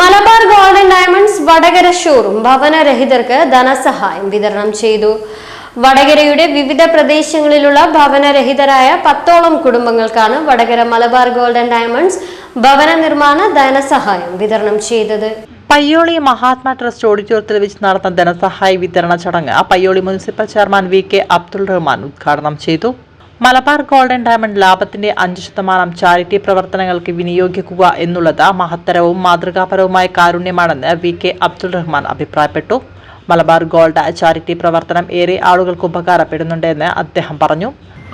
Malabar golden diamonds Vadakara showroom ഭവനരഹിതർക്ക് ധനസഹായം വിതരണം ചെയ്തു. വടകരയുടെ വിവിധ പ്രദേശങ്ങളിലുള്ള ഭവനരഹിതരായ പത്തോളം കുടുംബങ്ങൾക്കാണ് വടകര മലബാർ ഗോൾഡൻ ഡയമണ്ട്സ് ഭവന നിർമ്മാണ ധനസഹായം വിതരണം ചെയ്തത്. പയ്യോളി മഹാത്മാ ട്രസ്റ്റ് ഓഡിറ്റോറിയത്തിൽ വെച്ച് നടന്ന ധനസഹായ വിതരണ ചടങ്ങ് Payyoli municipal chairman V K Abdul Rahman ഉദ്ഘാടനം ചെയ്തു. മലബാർ ഗോൾഡൻ ഡയമണ്ട് ലാഭത്തിന്റെ അഞ്ച് ശതമാനം ചാരിറ്റി പ്രവർത്തനങ്ങൾക്ക് വിനിയോഗിക്കുക എന്നുള്ളത് മഹത്തരവും മാതൃകാപരവുമായ കാരുണ്യമാണെന്ന് വി കെ അബ്ദുൾ റഹ്മാൻ അഭിപ്രായപ്പെട്ടു. മലബാർ ഗോൾഡ് ചാരിറ്റി പ്രവർത്തനം ഏറെ ആളുകൾക്ക് ഉപകാരപ്പെടുന്നുണ്ടെന്ന് അദ്ദേഹം പറഞ്ഞു.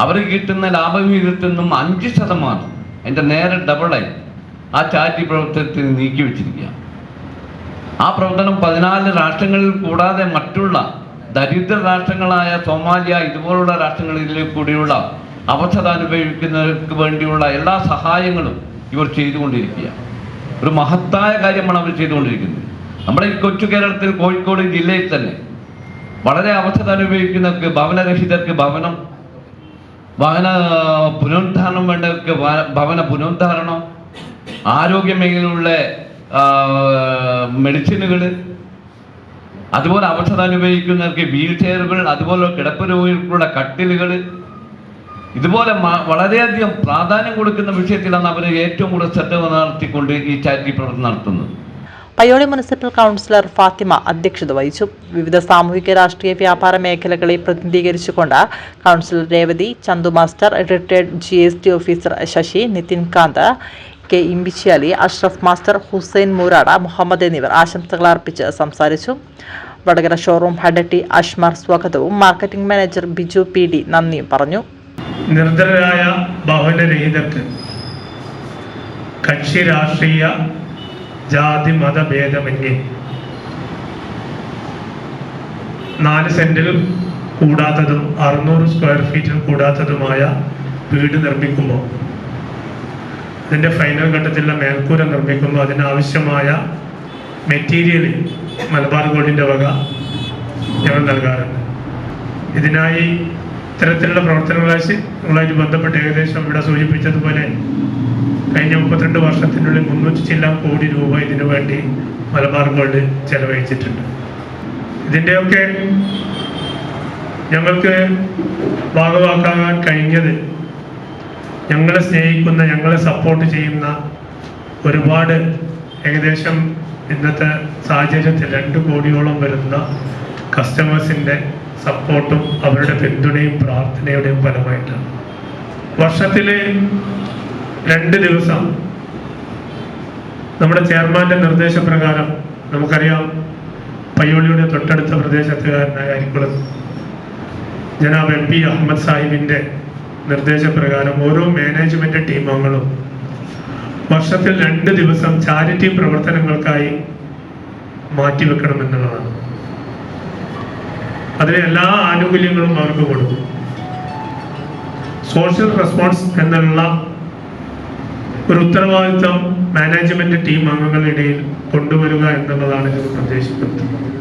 അവർ കിട്ടുന്ന ലാഭവിഹിതത്തിൽ നിന്നും അഞ്ച് ശതമാനം എന്റെ നേരെ ഡബിളായി ആ ചാരിറ്റി പ്രവർത്തനത്തിൽ നീക്കി വെച്ചിരിക്കുക ആ പ്രവർത്തനം പതിനാല് രാഷ്ട്രങ്ങളിൽ കൂടാതെ മറ്റുള്ള ദരിദ്ര രാഷ്ട്രങ്ങളായ സോമാലിയ ഇതുപോലുള്ള രാഷ്ട്രങ്ങളിൽ കൂടിയുള്ള അവസ്ഥ അനുഭവിക്കുന്നവർക്ക് വേണ്ടിയുള്ള എല്ലാ സഹായങ്ങളും ഇവർ ചെയ്തുകൊണ്ടിരിക്കുക ഒരു മഹത്തായ കാര്യമാണ് അവർ ചെയ്തുകൊണ്ടിരിക്കുന്നത്. നമ്മുടെ ഈ കൊച്ചു കേരളത്തിൽ കോഴിക്കോട് ജില്ലയിൽ തന്നെ വളരെ അവസ്ഥ അനുഭവിക്കുന്നവർക്ക് ഭവനരഹിതർക്ക് ഭവനം ഭവന പുനരുദ്ധാരണം വേണ്ടവർക്ക് ഭവന പുനരുദ്ധാരണം ആരോഗ്യ മേഖലയിലുള്ള മെഡിസിനുകൾ അതുപോലെ അവസ്ഥ അനുഭവിക്കുന്നവർക്ക് വീൽ ചെയറുകൾ അതുപോലെ കിടപ്പ് രോഗികൾക്കുള്ള കട്ടിലുകൾ. ഇതുപോലെ വളരെയധികം പ്രാധാന്യം കൊടുക്കുന്ന വിഷയത്തിലാണ് അവർ ഏറ്റവും കൂടുതൽ ശ്രദ്ധ നടത്തിക്കൊണ്ട് ഈ ചാരിറ്റി പ്രവർത്തനം നടത്തുന്നത്. പയ്യോളി മുനിസിപ്പൽ കൗൺസിലർ ഫാത്തിമ അധ്യക്ഷത വഹിച്ചു. വിവിധ സാമൂഹിക രാഷ്ട്രീയ വ്യാപാര മേഖലകളെ പ്രതിനിധീകരിച്ചുകൊണ്ട് councillor Revathi Chandu master retired G officer Sasi Nithin Kanth K Imbichiyali Ashraf master Hussain Moorada Muhammad എന്നിവർ ആശംസകൾ അർപ്പിച്ച് സംസാരിച്ചു. വടകര ഷോറൂം ഹഡട്ടി അഷ്മർ സ്വാഗതവും. Marketing manager Biju P D നന്ദിയും പറഞ്ഞു. നിർദ്ധരായ ബഹുലരഹിതർക്ക് കക്ഷി രാഷ്ട്രീയ ജാതി മതഭേദമന്യേ നാല് സെന്റിൽ കൂടാത്തതും അറുന്നൂറ് സ്ക്വയർ ഫീറ്റിൽ കൂടാത്തതുമായ വീട് നിർമ്മിക്കുമ്പോൾ അതിന്റെ ഫൈനൽ ഘട്ടത്തിലുള്ള മേൽക്കൂര നിർമ്മിക്കുമ്പോൾ അതിനാവശ്യമായ മെറ്റീരിയൽ മലബാർ ഗോൾഡിന്റെ വക ഞങ്ങൾ നൽകാറുണ്ട്. ഇതിനായി ഇത്തരത്തിലുള്ള പ്രവർത്തനങ്ങളുമായിട്ട് ബന്ധപ്പെട്ട് ഏകദേശം ഇവിടെ സൂചിപ്പിച്ചതുപോലെ കഴിഞ്ഞ മുപ്പത്തിരണ്ട് വർഷത്തിനുള്ളിൽ മുന്നൂറ്റി ചില്ലാം കോടി രൂപ ഇതിനു വേണ്ടി മലബാർ ഗോൾഡ് ചെലവഴിച്ചിട്ടുണ്ട്. ഇതിന്റെയൊക്കെ ഞങ്ങൾക്ക് ഭാഗമാക്കാൻ കഴിഞ്ഞത് ഞങ്ങളെ സ്നേഹിക്കുന്ന ഞങ്ങളെ സപ്പോർട്ട് ചെയ്യുന്ന ഒരുപാട് ഏകദേശം ഇന്നത്തെ സാഹചര്യത്തിൽ രണ്ട് കോടിയോളം വരുന്ന കസ്റ്റമേഴ്സിന്റെ സപ്പോർട്ടും അവരുടെ പിന്തുണയും പ്രാർത്ഥനയുടെയും ഫലമായിട്ടാണ്. വർഷത്തിൽ രണ്ട് ദിവസം നമ്മുടെ ചെയർമാന്റെ നിർദ്ദേശപ്രകാരം നമുക്കറിയാം പയ്യോളിയുടെ തൊട്ടടുത്ത പ്രദേശത്തുകാരനായ അരിക്കുളം ജനാബ് എം പി അഹമ്മദ് സാഹിബിന്റെ നിർദ്ദേശപ്രകാരം ഓരോ മാനേജ്മെന്റ് ടീം അംഗങ്ങളും വർഷത്തിൽ രണ്ട് ദിവസം ചാരിറ്റി പ്രവർത്തനങ്ങൾക്കായി മാറ്റിവെക്കണമെന്നുള്ളതാണ്. അതിന് എല്ലാ ആനുകൂല്യങ്ങളും അവർക്ക് കൊടുക്കും. സോഷ്യൽ റെസ്പോൺസ് എന്നുള്ള ഒരു ഉത്തരവാദിത്വം മാനേജ്മെന്റ് ടീം അംഗങ്ങളുടെ ഇടയിൽ കൊണ്ടുവരിക എന്നുള്ളതാണ് ഇത് ഉദ്ദേശിക്കുന്നത്.